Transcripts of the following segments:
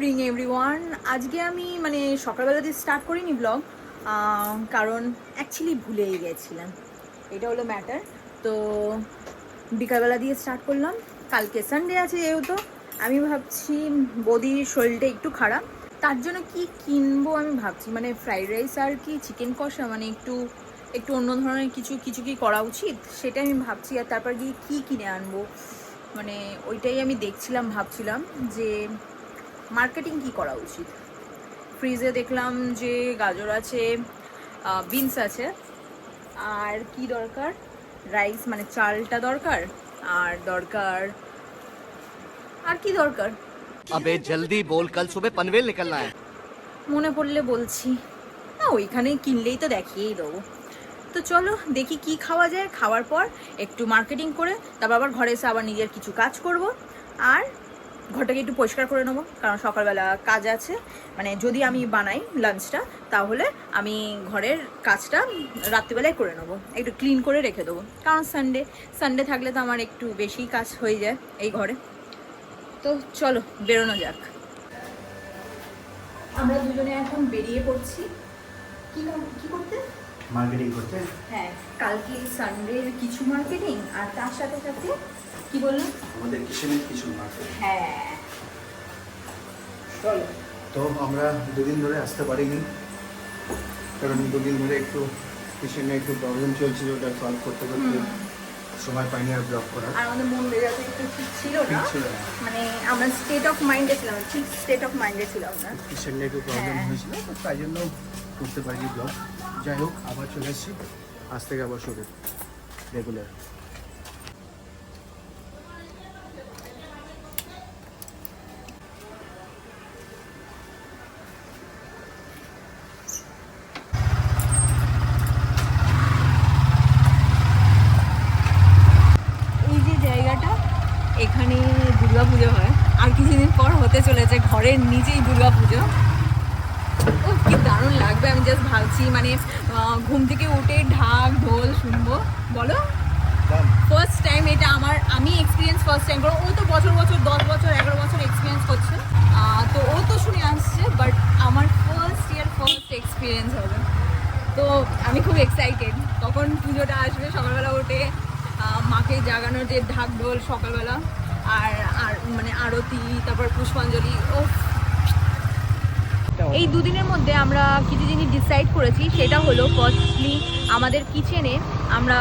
Evening everyone আজকে আমি মানে সকালবেলা দিয়ে স্টার্ট করিনি ব্লগ কারণ অ্যাকচুয়ালি ভুলেই গেছিলাম। এটা হলো ম্যাটার তো, বিকালবেলা দিয়ে স্টার্ট করলাম। কালকে সানডে আছে যেহেতু, আমি ভাবছি বদির শরীরটা একটু খারাপ। তার জন্য কি কিনবো আমি ভাবছি। মানে ফ্রাইড রাইস আর কি চিকেন কষা মানে একটু একটু অন্য ধরনের কিছু কিছু কি করা উচিত? সেটা আমি ভাবছি। আর তারপর গিয়ে কী কিনে আনব? মানে ওইটাই আমি দেখছিলাম, ভাবছিলাম যে মার্কেটিং কি করা উচিত? ফ্রিজে দেখলাম যে গাজর আছে বিনস আছে আর কি দরকার? রাইস মানে চালটা দরকার আর দরকার আর কি দরকার? আবে জলদি বল কাল সুবে পনভেল নিকলনা হ্যায়। মনে পড়লে বলছি। না ওইখানে কিনলেই তো দেখিয়েই দেবো। তো চলো দেখি কি খাওয়া যায়। খাওয়ার পর একটু মার্কেটিং করে তারপর আবার ঘরে এসে আবার নিজের কিছু কাজ করব। আর ঘরটাকে একটু পরিষ্কার করে নেব, কারণ সকালবেলা কাজ আছে। মানে যদি আমি বানাই লাঞ্চটা তাহলে আমি ঘরের কাজটা রাত্রিবেলায় করে নেব। একটু ক্লিন করে রেখে দেবো। কারণ সানডে সানডে থাকলে তো আমার একটু বেশি কাজ হয়ে যায় এই ঘরে। তো চলো, বেরোনো যাক। আমরা দুজনে এখন বেরিয়ে পড়ছি। কি কি করতে? মার্কেটিং করতে? হ্যাঁ কালকে সানডের কিছু মার্কেটিং আর তার সাথে সাথে কি বললাম? আমাদের কিচেনের কিছু মার্কেট হ্যাঁ। চলো। তো আমরা দুদিন ধরে আসতে পারিনি কারণ দুদিন ধরে একটু কিচেনে একটু প্রবলেম চলছিল ওটা সলভ করতে করতে সময় পাইনি আর ব্লক করার। আর আমাদের মন মেজাজও একটু ঠিক ছিল না? মানে আমরা স্টেট অফ মাইন্ডে ছিলাম ঠিক স্টেট অফ মাইন্ডে ছিলাম না। কিচেনে একটু প্রবলেম হ্যাঁ। হয়েছিল তো তাই জন্য করতে পারিনি ব্লগ যাই হোক, আবার চলে এসেছি আজ থেকে আবার শুরু রেগুলার এখানে দুর্গা পুজো হয়। আর কিছুদিন পর হতে চলেছে ঘরের নিজেই দুর্গা পুজো ও কি দারুণ লাগবে আমি জাস্ট ভাবছি মানে ঘুম থেকে উঠে ঢাক ঢোল শুনব। বলো? ফার্স্ট টাইম এটা আমার আমি এক্সপিরিয়েন্স ফার্স্ট টাইম করো ও তো বছর বছর দশ বছর এগারো বছর এক্সপিরিয়েন্স করছে। তো ও তো শুনে আসছে বাট আমার ফার্স্ট ইয়ার ফার্স্ট এক্সপিরিয়েন্স হবে। তো আমি খুব এক্সাইটেড কখন পুজোটা আসবে সকালবেলা উঠে মাকে জাগানোর যে ঢাক ঢোল সকালবেলা আর আর মানে আরতি তারপর পুষ্পাঞ্জলি ও এই দুদিনের মধ্যে আমরা কিছু জিনিস ডিসাইড করেছি সেটা হলো ফার্স্টলি আমাদের কিচেনে আমরা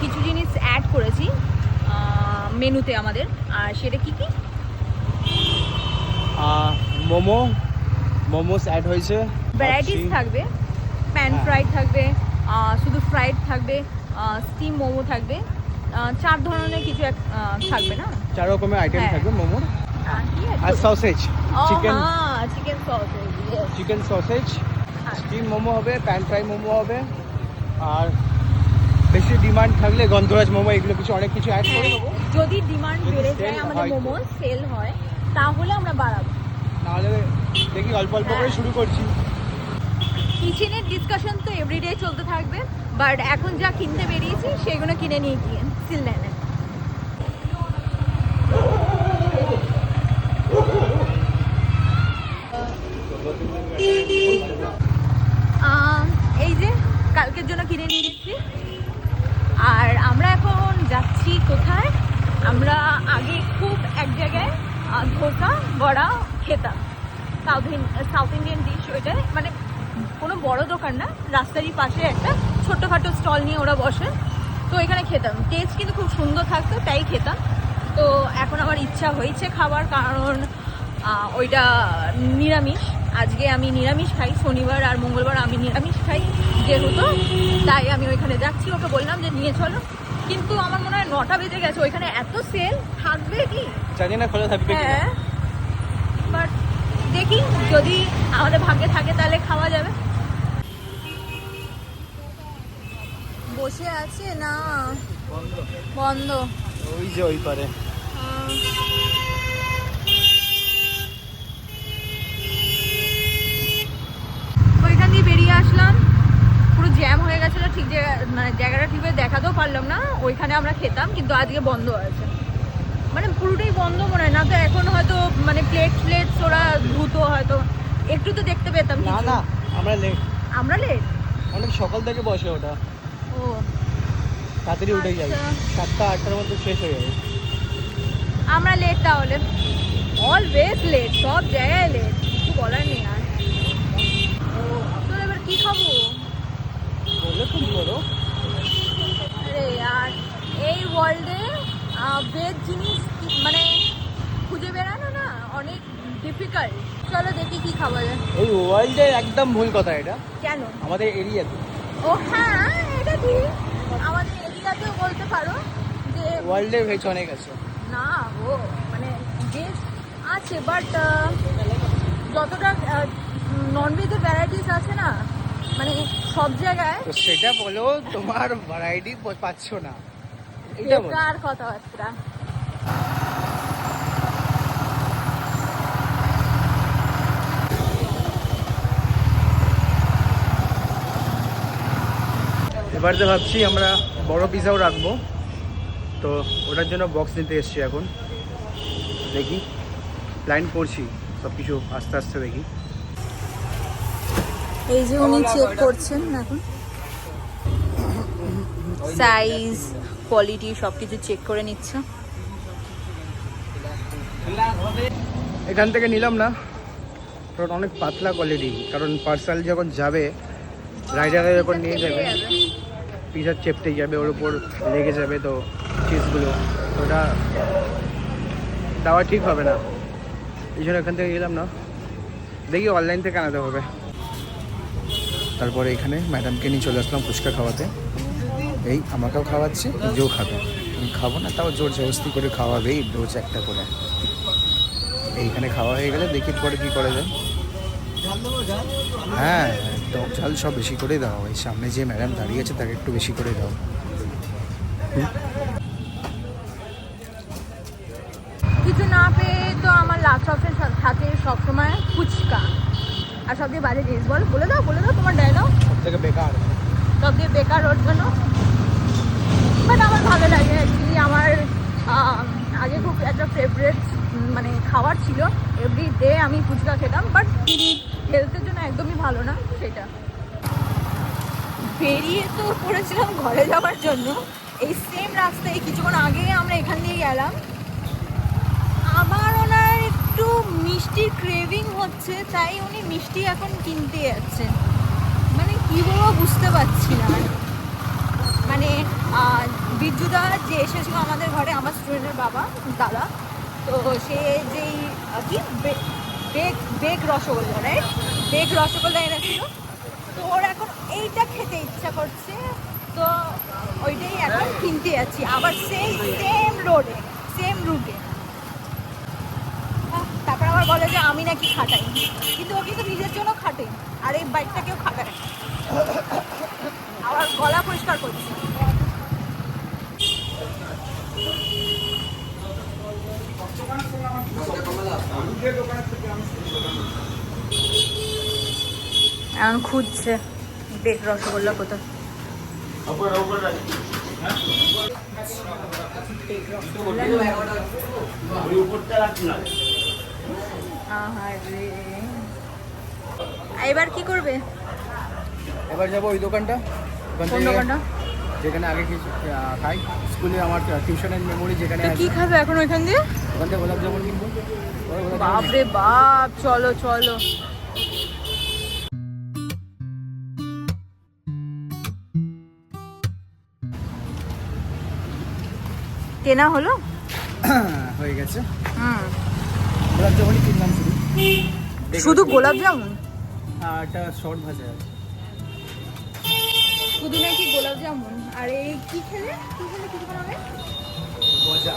কিছু জিনিস অ্যাড করেছি মেনুতে আমাদের আর সেটা কি কি মোমো মোমোস অ্যাড হয়েছে ভ্যারাইটিস থাকবে প্যান। ফ্রাইড থাকবে শুধু ফ্রাইড থাকবে স্টিম মোমো থাকবে চার ধরনের কিছু এক থাকবে না চার রকমের আইটেম হ্যাঁ। থাকবে মোমোর? আর সসেজ চিকেন হ্যাঁ, sausage, yes. Chicken sausage. Steam momo হবে প্যান ফ্রাই মোমো হবে আর বেশি ডিমান্ড থাকলে গন্ধরাজ মোমো এগুলো কিছু অনেক কিছু অ্যাড করে দেবো। যদি ডিমান্ড বেড়ে যায় আমাদের মোমো সেল হয় তাহলে আমরা বাড়াবো। নাহলে দেখি অল্প অল্প করে হ্যাঁ। শুরু করছি। কিচেনের ডিসকাশন তো এভরিডে চলতে থাকবে বাট এখন যা কিনতে বেরিয়েছি সেগুলো কিনে নিয়ে গিয়ে স্টিল নেয় এই যে কালকের জন্য কিনে নিয়ে নিচ্ছি আর আমরা এখন যাচ্ছি কোথায়? আমরা আগে খুব এক জায়গায় ধোসা, বড়া খেতাম। সাউথ সাউথ ইন্ডিয়ান ডিশ ওইটা। মানে কোনো বড় দোকান না, রাস্তারই পাশে একটা ছোট্টখাটো স্টল নিয়ে ওরা বসে। তো এখানে খেতাম। টেস্ট কিন্তু খুব সুন্দর থাকতো, তাই খেতাম। তো এখন আমার ইচ্ছা হয়েছে খাবার, কারণ ওইটা নিরামিষ। আজকে আমি নিরামিষ খাই শনিবার আর মঙ্গলবার আমি নিরামিষ খাই যেহেতু তাই আমি ওইখানে যাচ্ছি ওকে বললাম যে নিয়ে চলো। কিন্তু আমার মনে হয় নটা বেজে গেছে ওইখানে এত সেল থাকবে কি? জানি না খোলা থাকবে হ্যাঁ বাট দেখি যদি আমাদের ভাগ্যে থাকে তাহলে খাওয়া যাবে। বসে আছে না? বন্ধ। ওই যে ওই পারে আহ, ওইখান দিয়ে বেরিয়ে আসলাম পুরো জ্যাম হয়ে গেছিল ঠিক মানে জায়গাটা ঠিকভাবে দেখাতেও পারলাম না ওইখানে আমরা খেতাম কিন্তু আজকে বন্ধ আছে মানে পুরোটাই বন্ধ মনে হয় না তো এখন হয়তো মানে প্লেট প্লেট ওরা ধুতো হয়তো একটু তো দেখতে পেতাম না না আমরা লেট আমরা লেট অনেক সকাল থেকে বসে ওটা। ও। তাড়াতাড়ি উঠে যাবে। আচ্ছা। সাতটা আটটার মধ্যে শেষ হয়ে যাবে। আমরা লেট তাহলে। অলওয়েজ লেট সব জায়গায় লেট কিছু বলার নেই আর ও তো এবার কি খাব বললে তুমি বলো আরে আর এই ওয়ার্ল্ডে ভেজ জিনিস কি- মানে খুঁজে বেড়ানো না অনেক ডিফিকাল্ট চলো দেখি কি খাওয়া যায় এই একদম ভুল কথা এটা। কেন? আমাদের এরিয়াতে। ও হ্যাঁ এটা ঠিক। আমাদের এরিয়াতেও বলতে পারো যে ওয়ার্ল্ডের ভেজ অনেক আছে। না ও মানে ভেজ আছে বাট যতটা ননভেজের ভ্যারাইটিস আছে না মানে সব জায়গায় তো সেটা বলো তোমার ভ্যারাইটি পাচ্ছ না। এটা বেকার কথাবার্তা। এবার তো ভাবছি আমরা বড় পিজাও রাখব। তো ওটার জন্য বক্স নিতে এসছি এখন। দেখি। প্ল্যান করছি সব কিছু আস্তে আস্তে দেখি। এই যে উনি চেক করছেন এখন। সাইজ কোয়ালিটি সব কিছু চেক করে নিচ্ছে। এখান থেকে নিলাম না। কারণ অনেক পাতলা কোয়ালিটি কারণ পার্সাল যখন যাবে রাইডারে যখন নিয়ে যাবে। পিজার চেপটে যাবে, ওর উপর লেগে যাবে তো চিজগুলো ওটা দেওয়া ঠিক হবে না। এই জন্য এখান থেকে গেলাম না। দেখি অনলাইন থেকে আনাতে হবে। তারপরে এখানে ম্যাডামকে নিয়ে চলে আসলাম ফুচকা খাওয়াতে। এই আমাকেও খাওয়াচ্ছে, নিজেও খাবে। আমি খাব না, তাও জোর জবস্তি করে খাওয়াবেই রোজ একটা করে। এইখানে খাওয়া হয়ে গেলে দেখি পরে কি করা যায়। হ্যাঁ টক ঝাল সব বেশি করে দাও এই সামনে যে ম্যাডাম দাঁড়িয়ে আছে তাকে একটু বেশি করে দাও। কিছু না পেয়ে তো আমার লাস্ট অপশন থাকে সবসময় ফুচকা। আর সবচেয়ে বাজে জিনিস বল বলে দাও বলে দাও তোমার ডায়লগ সব থেকে বেকার। সব দিয়ে বেকার ওর জন্য। বাট আমার ভালো লাগে অ্যাকচুয়ালি আমার আগে খুব একটা ফেভারেট মানে খাবার ছিল। এভরি ডে আমি ফুচকা খেতাম বাট হেলথের জন্য একদমই ভালো না সেটা। বেরিয়ে তো পড়েছিলাম ঘরে যাওয়ার জন্য। এই সেম রাস্তায় কিছুক্ষণ আগে আমরা এখান দিয়ে গেলাম। আমার ওনার একটু মিষ্টির ক্রেভিং হচ্ছে, তাই উনি মিষ্টি এখন কিনতে যাচ্ছেন। মানে কি বলব বুঝতে পারছি না। মানে যে এসেছিল আমাদের ঘরে আমার স্টুডেন্টের বাবা, দাদা, তো সে যেই কি? বেগ বেগ রসগোল্লা রাইট বেগ রসগোল্লা এনেছিল। তো ওর এখন এইটা খেতে ইচ্ছা করছে। তো ওইটাই এখন কিনতে যাচ্ছি। আবার সেই সেম রোডে সেম রুটে তারপর আবার বলে যে আমি নাকি খাটাই। কিন্তু ও কিন্তু নিজের জন্য খাটে। আর এই বাইকটা বাইকটাকেও খাটায় আবার গলা পরিষ্কার করছে। এখন খুঁজছে। বেগ রসগোল্লা কোথায়? এবার কি করবে? এবার যাব ওই দোকানটা। দোকানটা? যেখানে আগে খাই। স্কুলে আমার টিউশনের মেমোরি যেখানে কি খাবে এখন ওইখান দিয়ে? ওখান থেকে গোলাপ জামুন কিনবো। বাপরে বাপ চলো চলো। কেনা হলো? হয়ে গেছে। হুম। গোলাপ জামুনই কিনলাম শুধু। শুধু গোলাপ জামুন? আর একটা শর্ট ভাজা শুধু নাকি গোলাপ জামুন? আর এই কি খেলে? কি খেলে কিছু হবে গজা।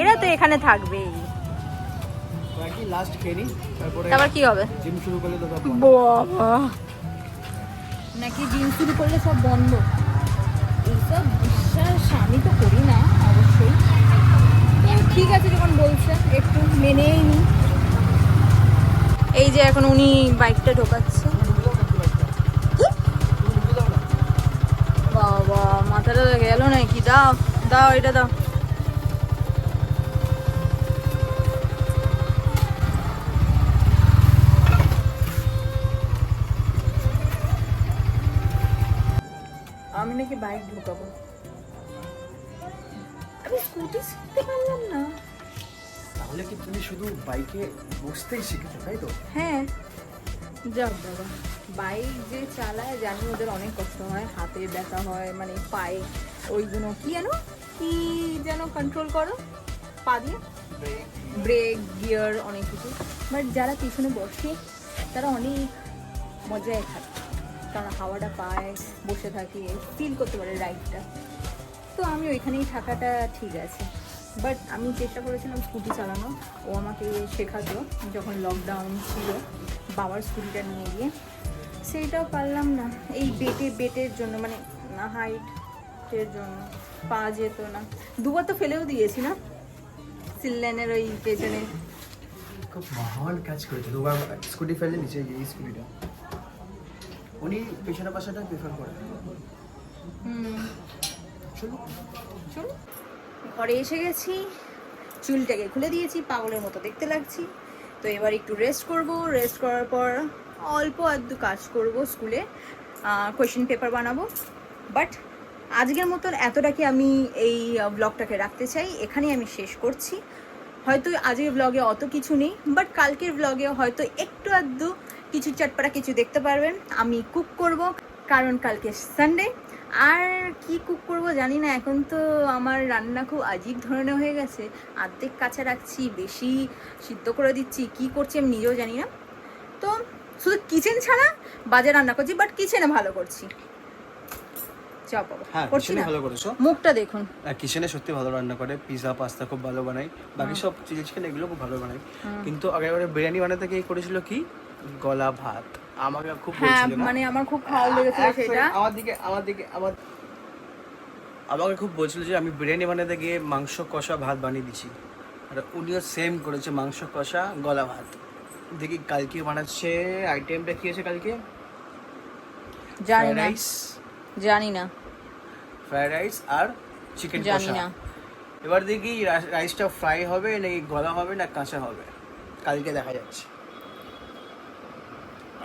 এরা তো এখানে থাকবেই। লাস্ট খেয়ে তারপরে তারপর কি হবে? জিম শুরু করলে তো বাবা। নাকি জিম শুরু করলে সব বন্ধ? এইসব বিশ্বাস আমি তো করি না, অবশ্যই। ঠিক আছে, যখন বলছে, একটু মেনেই নি। এই যে এখন উনি বাইকটা ঢোকাচ্ছে। কি? মাথাটা গেল নাকি? দাও দাও, এটা দাও। আমি নাকি বাইক ঢুকাবো। আমি স্কুটি শিখতে পারলাম না। তাহলে কি তুমি শুধু বাইকে বসতেই শিখেছো তাই তো? হ্যাঁ। যাক বাবা বাইক যে চালায় জানি ওদের অনেক কষ্ট হয়। হাতে ব্যথা হয় মানে পায়ে ওইগুলো কি যেন কি যেন কন্ট্রোল করো? পা দিয়ে? ব্রেক গিয়ার অনেক কিছু। বাট যারা পিছনে বসে তারা অনেক মজায় থাকে কারণ হাওয়াটা পায়, বসে থাকে ফিল করতে পারে রাইডটা তো আমি ওইখানেই থাকাটা ঠিক আছে। বাট আমি চেষ্টা করেছিলাম স্কুটি চালানো। ও আমাকে শেখাতো যখন লকডাউন ছিল, বাবার স্কুটিটা নিয়ে গিয়ে। সেইটাও পারলাম না। এই বেটে, বেটের জন্য মানে না হাইটের জন্য পা যেত না। দুবার তো ফেলেও দিয়েছি না? সিললেনের ওই পেছনে। খুব মহান কাজ করেছে। দুবার স্কুটি ফেলে নিচে গিয়ে স্কুটিটা উনি পেছনে পাশাটা প্রেফার করেন। ঘরে এসে গেছি চুলটাকে খুলে দিয়েছি পাগলের মতো দেখতে লাগছি। তো এবার একটু রেস্ট করব। রেস্ট করার পর অল্প আধটু কাজ করব স্কুলে কোয়েশ্চেন পেপার বানাবো। বাট আজকের মতন এতটাকে আমি এই ব্লগটাকে রাখতে চাই? এখানেই আমি শেষ করছি। হয়তো আজকের ব্লগে অত কিছু নেই বাট কালকের ব্লগে হয়তো একটু আধটু কিছু চটপটা কিছু দেখতে পারবেন। আমি কুক করব কারণ কালকে সানডে আর কি কুক করব জানি না এখন তো আমার রান্না খুব আজীব ধরনের হয়ে গেছে। আর্ধেক কাঁচা রাখছি বেশি সিদ্ধ করে দিচ্ছি কি করছি আমি নিজেও জানি না। তো শুধু কিচেন ছাড়া বাজে রান্না করছি বাট কিচেনে ভালো করছি। চা হ্যাঁ করছি না? ভালো করেছ। মুখটা দেখুন। কিচেনে সত্যি ভালো রান্না করে পিৎজা পাস্তা খুব ভালো বানাই বাকি সব চিলি চিকেন এগুলো খুব ভালো বানাই কিন্তু আগেবারে বিরিয়ানি বানাতে গিয়ে করেছিল কি? গলা ভাত। আমাকে খুব হ্যাঁ মানে আমার খুব খাওয়া লেগেছিল সেটা। আমার দিকে আমার দিকে আমার আমাকে খুব বলছিল যে আমি বিরিয়ানি বানাতে গিয়ে মাংস কষা ভাত বানিয়ে দিচ্ছি আর উনিও সেম করেছে মাংস কষা গলা ভাত। দেখি কালকে বানাচ্ছে আইটেমটা কি আছে কালকে? জানি না। জানি না। ফ্রাইড রাইস আর চিকেন কষা। এবার দেখি রাইসটা ফ্রাই হবে নাকি গলা হবে না কাঁচা হবে? কালকে দেখা যাচ্ছে।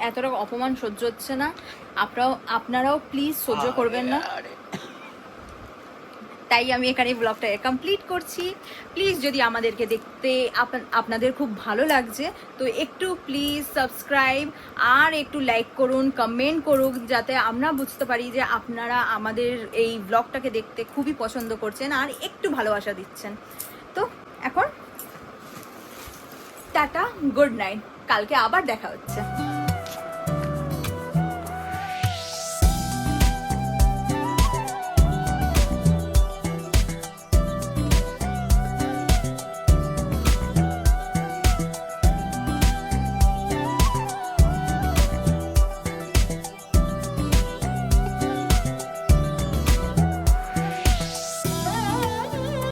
এতটা অপমান সহ্য হচ্ছে না। আপনারাও আপনারাও প্লিজ সহ্য করবেন না। তাই আমি এখানে ব্লগটা কমপ্লিট করছি। প্লিজ যদি আমাদেরকে দেখতে আপনাদের খুব ভালো লাগছে তো একটু প্লিজ সাবস্ক্রাইব আর একটু লাইক করুন কমেন্ট করুন যাতে আমরা বুঝতে পারি যে আপনারা আমাদের এই ব্লগটাকে দেখতে খুবই পছন্দ করছেন আর একটু ভালোবাসা দিচ্ছেন। তো এখন টাটা গুড নাইট কালকে আবার দেখা হচ্ছে।